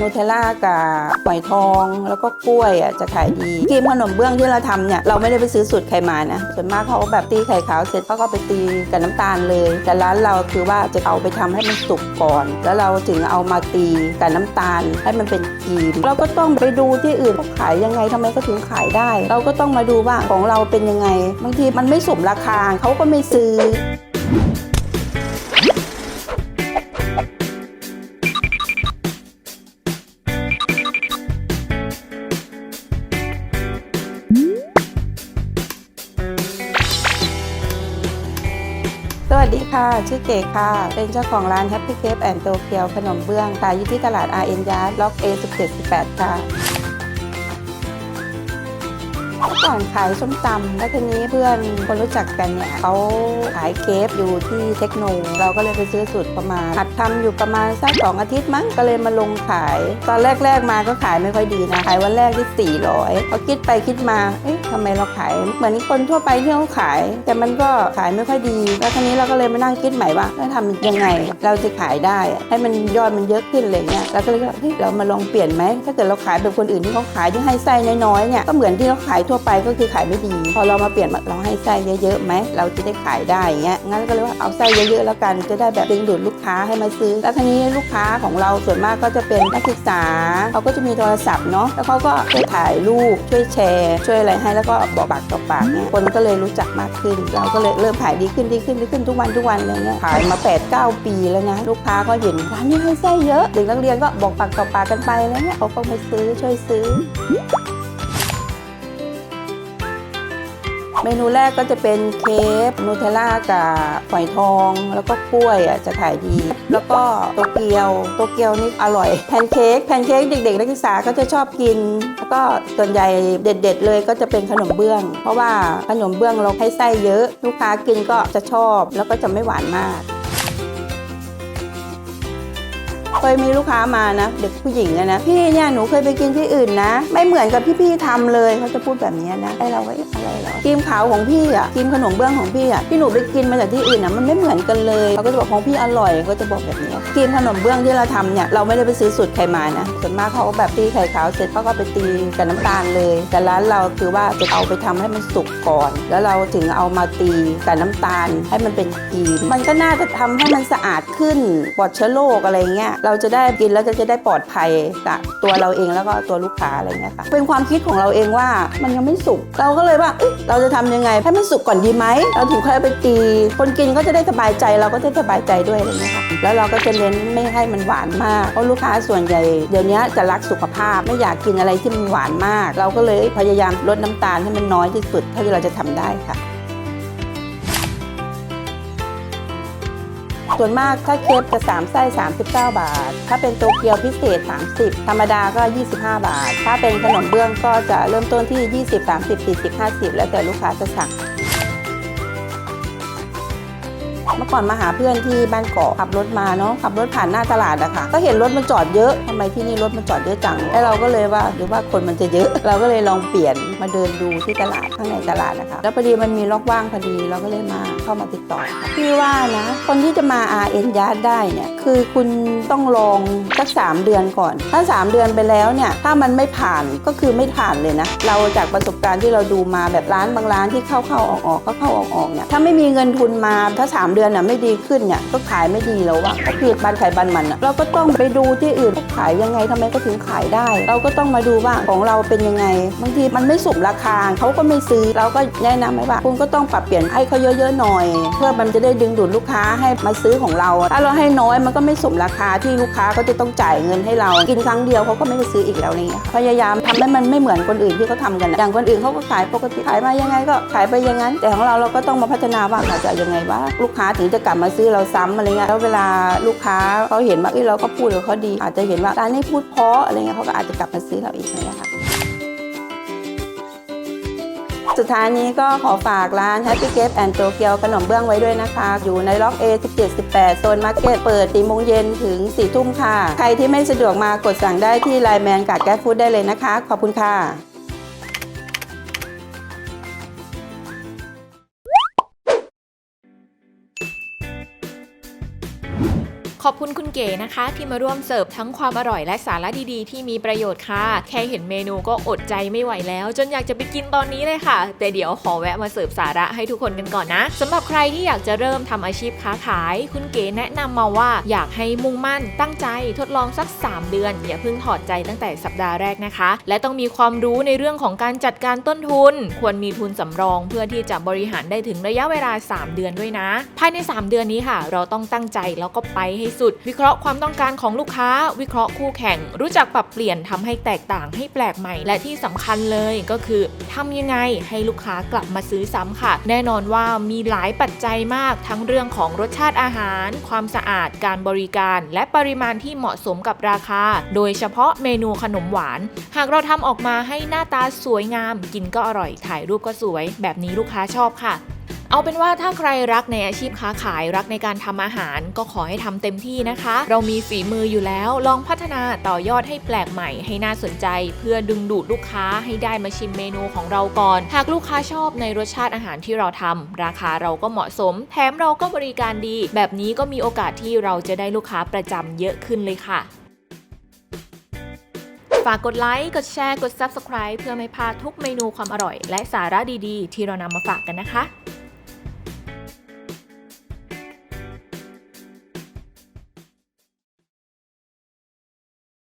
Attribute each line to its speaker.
Speaker 1: นูเทลล่ากับฝอยทองแล้วก็กล้วยอะจะขายดีครีมขนมเบื้องที่เราทำเนี่ยเราไม่ได้ไปซื้อสูตรใครมานะส่วนมากเขาแบบตีไข่ขาวเสร็จเขาก็ไปตีกับน้ำตาลเลย แต่ร้านเราคือว่าจะเอาไปทำให้มันสุกก่อน แล้วเราถึงเอามาตีกับน้ำตาลให้มันเป็นครีมเราก็ต้องไปดูที่อื่นเขาขายยังไงทำไมเขาถึงขายได้ เราก็ต้องมาดูว่าของเราเป็นยังไงบางทีมันไม่สมราคาเขาก็ไม่ซื้อ สวัสดีค่ะ ชื่อเก๋ค่ะ เป็นเจ้าของร้าน Happy Cape and Tokyo ขนมเบื้องขายอยู่ที่ตลาด RN Yard ล็อก A 17 18 ค่ะ เมื่อก่อนขายส้มตำแล้วทีนี้เพื่อนคนรู้จักกันเนี่ยเขาขายเคฟอยู่ที่เทคโน เราก็เลยไปซื้อสูตรประมาณหัดทำอยู่ประมาณสักสองอาทิตย์มั้งก็เลยมาลงขาย ตอนแรก ๆมาก็ขายไม่ค่อยดีนะขายวันแรกที่ 400พอคิดไปคิดมาเอ๊ะทำไมเราขาย เหมือนคนทั่วไปที่เขาขาย แต่มันก็ขายไม่ค่อยดี แล้วทีนี้เราก็เลยมานั่งคิดใหม่ว่าจะทำยังไงเราจะขายได้ ให้มันยอดมันเยอะขึ้นอะไรเงี้ยเราก็เลยว่าเฮ้ยเรามาลองเปลี่ยนไหมถ้าเกิดเราขายแบบคนอื่นที่เขาขายที่ให้ไส้น้อยๆเนี่ยก็เหมือนที่เราขายทั่วไปก็คือขายไม่ดี พอเรามาเปลี่ยนเราให้ไส้เยอะๆไหมเราจะได้ขายได้เงี้ยงั้นก็เลยว่าเอาไส้เยอะๆแล้วกันจะได้แบบดึงดูดลูกค้าให้มาซื้อ แล้วทีนี้ลูกค้าของเราส่วนมากก็จะเป็นนักศึกษาเขาก็จะมีโทรศัพท์เนาะแล้วเขาก็ช่วยถ่ายรูปช่วยแชร์ ช่วยอะไรให้แล้วก็บอกปากต่อปากเนี่ยคนก็เลยรู้จักมากขึ้น เราก็เลยเริ่มขายดีขึ้นดีขึ้นดีขึ้นทุกวันทุกวันเลยเนี่ยขายมา8 9 ปีแล้วนะลูกค้าก็เห็นร้านนี้ให้ไส้เยอะเด็กนักเรียนก็บอกปากต่อปากกันไปแล้วเนี่ยเขาก็มาซื้อช่วยซื้อ เมนูแรกก็จะเป็นเค้กนูเทลล่ากับฝอยทอง แล้วก็กล้วยอะจะขายดี แล้วก็โตเกียวโตเกียวนี่อร่อยแพนเค้กแพนเค้กเด็กๆนักศึกษาก็จะชอบกิน แล้วก็ส่วนใหญ่เด็ด ๆ เลยก็จะเป็นขนมเบื้อง เพราะว่าขนมเบื้องเราให้ไส้เยอะ ลูกค้ากินก็จะชอบ แล้วก็จะไม่หวานมาก เคยมีลูกค้ามานะ เด็กผู้หญิงอะนะ พี่เนี่ยหนูเคยไปกินที่อื่นนะ ไม่เหมือนกับที่พี่ทำเลยเขาจะพูดแบบนี้นะไอเราก็เอ๊ะอะไรเหรอครีมขาวของพี่อะครีมขนมเบื้องของพี่อะที่หนูไปกินมาจากที่อื่นอะมันไม่เหมือนกันเลยเขาก็จะบอกของพี่อร่อยก็จะบอกแบบนี้ครีมขนมเบื้องที่เราทำเนี่ยเราไม่ได้ไปซื้อสูตรใครมานะส่วนมากเขาแบบตีไข่ขาวเสร็จเขาก็ไปตีกับน้ำตาลเลย แต่ร้านเราคือว่าจะเอาไปทำให้มันสุกก่อน แล้วเราถึงเอามาตีกับน้ำตาลให้มันเป็นครีมมันก็น่าจะทำให้มันสะอาดขึ้นปลอดเชื้อโรคอะไรเงี้ยเราจะได้กินแล้วก็จะได้ปลอดภัยกับตัวเราเองแล้วก็ตัวลูกค้าอะไรเงี้ยค่ะเป็นความคิดของเราเองว่ามันยังไม่สุกเราก็เลยว่าเเราจะทำยังไงให้มันสุกก่อนดีไหมเราถึงค่อยไปตีคนกินก็จะได้สบายใจเราก็จะสบายใจด้วยอะไรเงี้ยค่ะแล้วเราก็จะเน้นไม่ให้มันหวานมากเพราะลูกค้าส่วนใหญ่เดี๋ยวนี้จะรักสุขภาพไม่อยากกินอะไรที่มันหวานมาก เราก็เลยพยายามลดน้ำตาลให้มันน้อยที่สุดเท่าที่เราจะทำได้ค่ะ ส่วนมากถ้าเคปจะ 3 ไส้ 39 บาท ถ้าเป็นโตเกียวพิเศษ 30 ธรรมดาก็ 25 บาท ถ้าเป็นขนมเบื้องก็จะเริ่มต้นที่ 20 30 40 50 แล้วแต่ลูกค้าจะสั่ง เมื่อก่อนมาหาเพื่อนที่บ้านเกาะขับรถมาเนาะขับรถผ่านหน้าตลาดอะค่ะก็เห็นรถมันจอดเยอะทำไมที่นี่รถมันจอดเยอะจังแล้วเราก็เลยว่าหรือว่าคนมันจะเยอะ เราก็เลยลองเปลี่ยนมาเดินดูที่ตลาดข้างในตลาดนะคะแล้วพอดีมันมีล็อกว่างพอดีเราก็เลยมาเข้ามาติดต่อพี่ว่านะคนที่จะมา RN ยาร์ดได้เนี่ยคือคุณต้องลองสัก 3 เดือนก่อน ถ้า 3 เดือนไปแล้วเนี่ยถ้ามันไม่ผ่านก็คือไม่ผ่านเลยนะเราจากประสบการณ์ที่เราดูมาแบบร้านบางร้านที่เข้าเข้าออกออกเข้าเข้าออกออกเนี่ยถ้าไม่มีเงินทุนมาถ้า 3 เดือนน่ะไม่ดีขึ้นเนี่ยก็ขายไม่ดีแล้วอะก็คือบ้านใครบ้านมันอะเราก็ต้องไปดูที่อื่นเขาขายยังไงทำไมก็ถึงขายได้ เราก็ต้องมาดูว่าของเราเป็นยังไงบางทีมันไม่สมราคาเขาก็ไม่ซื้อเราก็แนะนำไหมว่าคุณก็ต้องปรับเปลี่ยนให้เขาเยอะๆหน่อย เพื่อมันจะได้ดึงดูดลูกค้าให้มาซื้อของเรา ถ้าเราให้น้อยมันก็ไม่สมราคาที่ลูกค้าก็จะต้องจ่ายเงินให้เรา กินครั้งเดียวเขาก็ไม่ได้ซื้ออีกแล้วอะไรเงี้ยพยายามทำให้มันไม่เหมือนคนอื่นที่เขาทำกันอย่างคนอื่นเขาก็ขายปกติขายมายังไงก็ขายไปอย่างนั้น แต่ของเราเราก็ต้องมาพัฒนาว่าเราจะยังไงว่าลูกค้าถึงจะกลับมาซื้อเราซ้ำอะไรเงี้ยแล้วเวลาลูกค้าเขาเห็นว่าเอ้ยเราก็พูดกับเขาดี อาจจะเห็นว่าร้านนี้พูดเพราะอะไรเงี้ยเขาก็อาจจะกลับมาซื้อเราอีกอะไรเงี้ยค่ะสุดท้ายนี้ก็ขอฝากร้าน Happy Cape and Tokyo ขนมเบื้องไว้ด้วยนะคะ อยู่ในล็อก A 17 18 โซนมาร์เก็ตเปิด4โมงเย็นถึง 4 ทุ่มค่ะ ใครที่ไม่สะดวกมากดสั่งได้ที่ไลน์แมนกับแก๊สฟู้ดได้เลยนะคะ ขอบคุณค่ะ
Speaker 2: ขอบคุณคุณเก๋นะคะ ที่มาร่วมเสิร์ฟทั้งความอร่อยและสาระดีๆ ที่มีประโยชน์ค่ะ แค่เห็นเมนูก็อดใจไม่ไหวแล้ว จนอยากจะไปกินตอนนี้เลยค่ะ แต่เดี๋ยวขอแวะมาเสิร์ฟสาระให้ทุกคนกันก่อนนะสำหรับใครที่อยากจะเริ่มทำอาชีพค้าขาย คุณเก๋แนะนำมาว่าอยากให้มุ่งมั่นตั้งใจทดลองสัก 3 เดือน อย่าเพิ่งถอดใจตั้งแต่สัปดาห์แรกนะคะ และต้องมีความรู้ในเรื่องของการจัดการต้นทุน ควรมีทุนสำรองเพื่อที่จะบริหารได้ถึงระยะเวลา 3 เดือนด้วยนะ ภายใน 3 เดือนนี้ค่ะ เราต้องตั้งใจแล้วก็ไปให้สุด วิเคราะห์ความต้องการของลูกค้า วิเคราะห์คู่แข่ง รู้จักปรับเปลี่ยนทำให้แตกต่างให้แปลกใหม่ และที่สำคัญเลยก็คือทำยังไงให้ลูกค้ากลับมาซื้อซ้ำค่ะ แน่นอนว่ามีหลายปัจจัยมากทั้งเรื่องของรสชาติอาหาร ความสะอาดการบริการ และปริมาณที่เหมาะสมกับราคา โดยเฉพาะเมนูขนมหวาน หากเราทำออกมาให้หน้าตาสวยงาม กินก็อร่อยถ่ายรูปก็สวย แบบนี้ลูกค้าชอบค่ะ เอาเป็นว่าถ้าใครรักในอาชีพค้าขายรักในการทำอาหาร ก็ขอให้ทำเต็มที่นะคะ เรามีฝีมืออยู่แล้วลองพัฒนาต่อยอดให้แปลกใหม่ให้น่าสนใจ เพื่อดึงดูดลูกค้าให้ได้มาชิมเมนูของเราก่อน หากลูกค้าชอบในรสชาติอาหารที่เราทำราคาเราก็เหมาะสม แถมเราก็บริการดี แบบนี้ก็มีโอกาสที่เราจะได้ลูกค้าประจำเยอะขึ้นเลยค่ะฝากกดไลค์ กดแชร์ กด Subscribe เพื่อไม่พลาดทุกเมนูความอร่อย และสาระดีๆ ที่เรานำมาฝากกันนะคะ